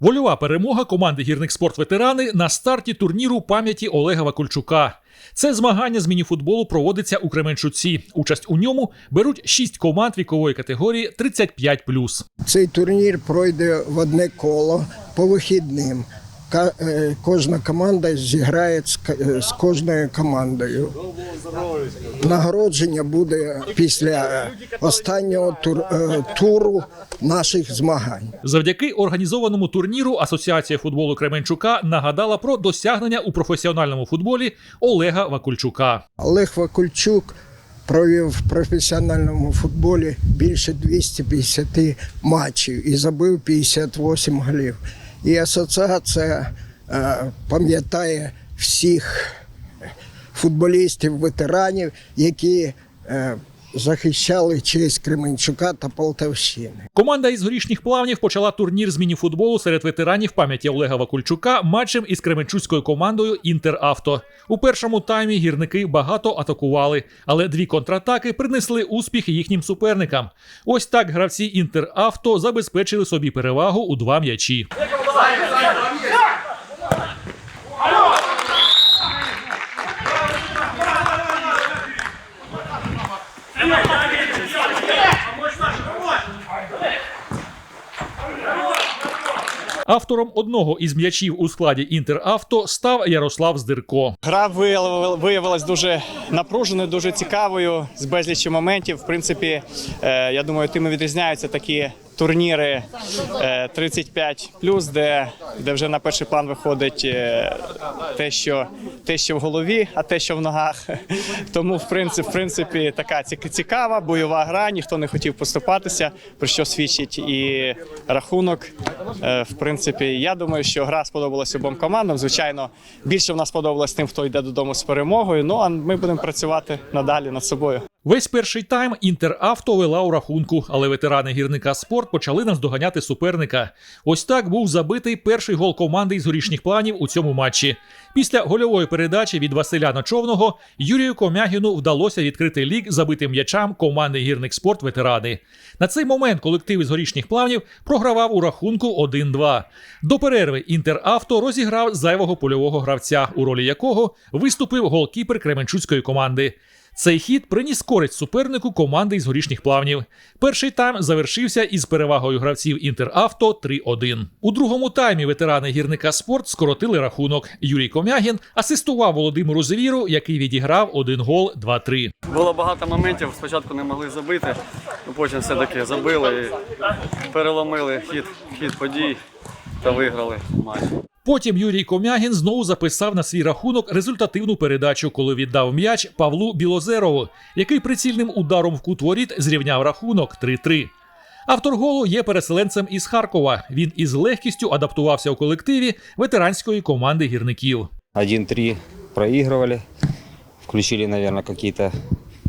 Вольова перемога команди гірник спорт ветерани на старті турніру пам'яті Олега Вакульчука. Це змагання з мініфутболу проводиться у Кременчуці. Участь у ньому беруть шість команд вікової категорії 35+. Цей турнір пройде в одне коло по вихідним. Е, Кожна команда зіграє з е, з кожною командою. Нагородження буде після останнього тур- е, туру наших змагань. Завдяки організованому турніру Асоціація футболу Кременчука нагадала про досягнення у професіональному футболі Олега Вакульчука. Олег Вакульчук провів в професіональному футболі більше 250 матчів і забив 58 голів. І асоціація е, пам'ятає всіх футболістів, ветеранів, які е, захищали честь Кременчука та Полтавщини. Команда із горішніх плавнів почала турнір з мініфутболу серед ветеранів пам'яті Олега Вакульчука матчем із кременчуцькою командою Інтеравто. У першому таймі гірники багато атакували, але дві контратаки принесли успіх їхнім суперникам. Ось так гравці Інтеравто забезпечили собі перевагу у два м'ячі. Автором одного із м'ячів у складі Інтеравто став Ярослав Здирко. Гра виявила- виявилась дуже напруженою, дуже цікавою, з безлічі моментів. В принципі, е, я думаю, тим і відрізняються такі турніри е, 35 де, де вже на перший план виходить е, те, що, те, що в голові, а те, що в ногах. Тому, в принципі, в принципі, така цік- цікава бойова гра. Ніхто не хотів поступатися, про що свідчить і рахунок. Е, В принципі, я думаю, що гра сподобалась обом командам. Звичайно, більше вона сподобалась тим, хто йде додому з перемогою. Ну а ми будемо працювати надалі над собою. Весь перший тайм Інтеравто вела у рахунку, але ветерани гірника спорт почали наздоганяти суперника. Ось так був забитий перший гол команди із горішніх планів у цьому матчі. Після гольової передачі від Василя Ночовного Юрію Комягіну вдалося відкрити лік забитим м'ячам команди гірник спорт ветерани. На цей момент колектив із горішніх плавнів програвав у рахунку 1-2. До перерви Інтеравто розіграв зайвого польового гравця, у ролі якого виступив голкіпер Кременчуцької команди. Цей хід приніс користь супернику команди із горішніх плавнів. Перший тайм завершився із перевагою гравців Інтеравто 3-1. У другому таймі ветерани гірника спорт скоротили рахунок. Юрій Комягін асистував Володимиру Звіру, який відіграв один гол 2-3. Було багато моментів, спочатку не могли забити, ну потім все-таки забили і переломили хід, хід подій та виграли матч. Потім Юрій Комягін знову записав на свій рахунок результативну передачу, коли віддав м'яч Павлу Білозерову, який прицільним ударом в кут воріт зрівняв рахунок 3-3. Автор голу є переселенцем із Харкова. Він із легкістю адаптувався у колективі ветеранської команди гірників. 1-3 проигрывали. Включили, наверное, какие-то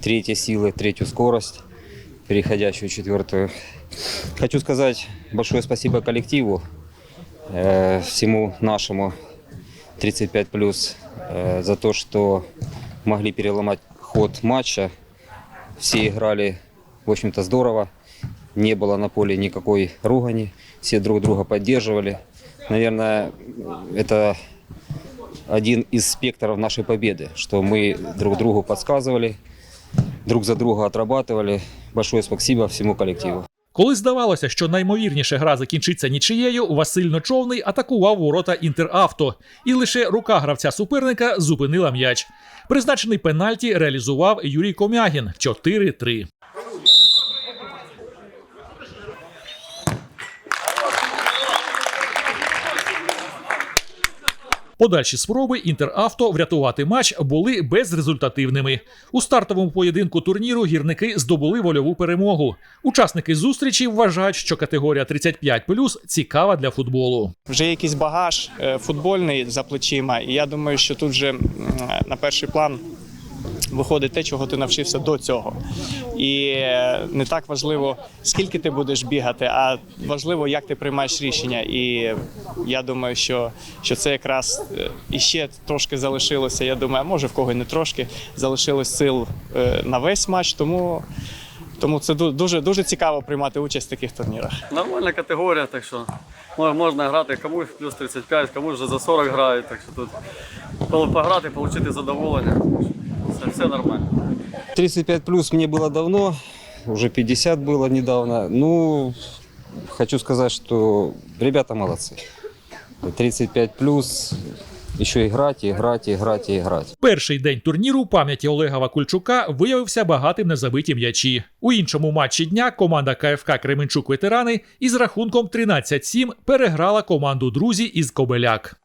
третьи силы, третью скорость, переходящую в четвертую. Хочу сказать большое спасибо коллективу, э, Всему нашему 35 плюс за то, что могли переломать ход матча. Все играли, в общем-то, здорово. Не было на поле никакой ругани. Все друг друга поддерживали. Наверное, это один из спектров нашей победы, что мы друг другу подсказывали, друг за друга отрабатывали. Большое спасибо всему коллективу. Коли здавалося, що наймовірніше гра закінчиться нічиєю, Василь Ночовний атакував ворота Інтеравто, і лише рука гравця суперника зупинила м'яч. Призначений пенальті реалізував Юрій Комягін 4-3. Подальші спроби Інтеравто врятувати матч були безрезультативними. У стартовому поєдинку турніру гірники здобули вольову перемогу. Учасники зустрічі вважають, що категорія 35+, цікава для футболу. Вже якийсь багаж е, футбольний за плечима, і я думаю, що тут вже на перший план виходить те, чого ти навчився до цього. І е, не так важливо, скільки ти будеш бігати, а важливо, як ти приймаєш рішення. І я думаю, що, що це якраз е, іще трошки залишилося. Я думаю, може в кого не трошки залишилось сил е, на весь матч. Тому Тому це дуже дуже цікаво приймати участь в таких турнірах. Нормальна категорія, так що можна грати комусь плюс 35, комусь вже за 40 грають, так що тут пограти, отримати задоволення Все, все нормально. 35 плюс мне было давно, уже 50 было недавно. Ну, хочу сказать, что ребята молодцы. 35 плюс, еще играть, играть, играть и играть. Перший день турніру у пам'яті Олега Вакульчука виявився багатим на забиті м'ячі. У іншому матчі дня команда КФК Кременчук ветерани із рахунком 13-7 переграла команду друзі із Кобеляк.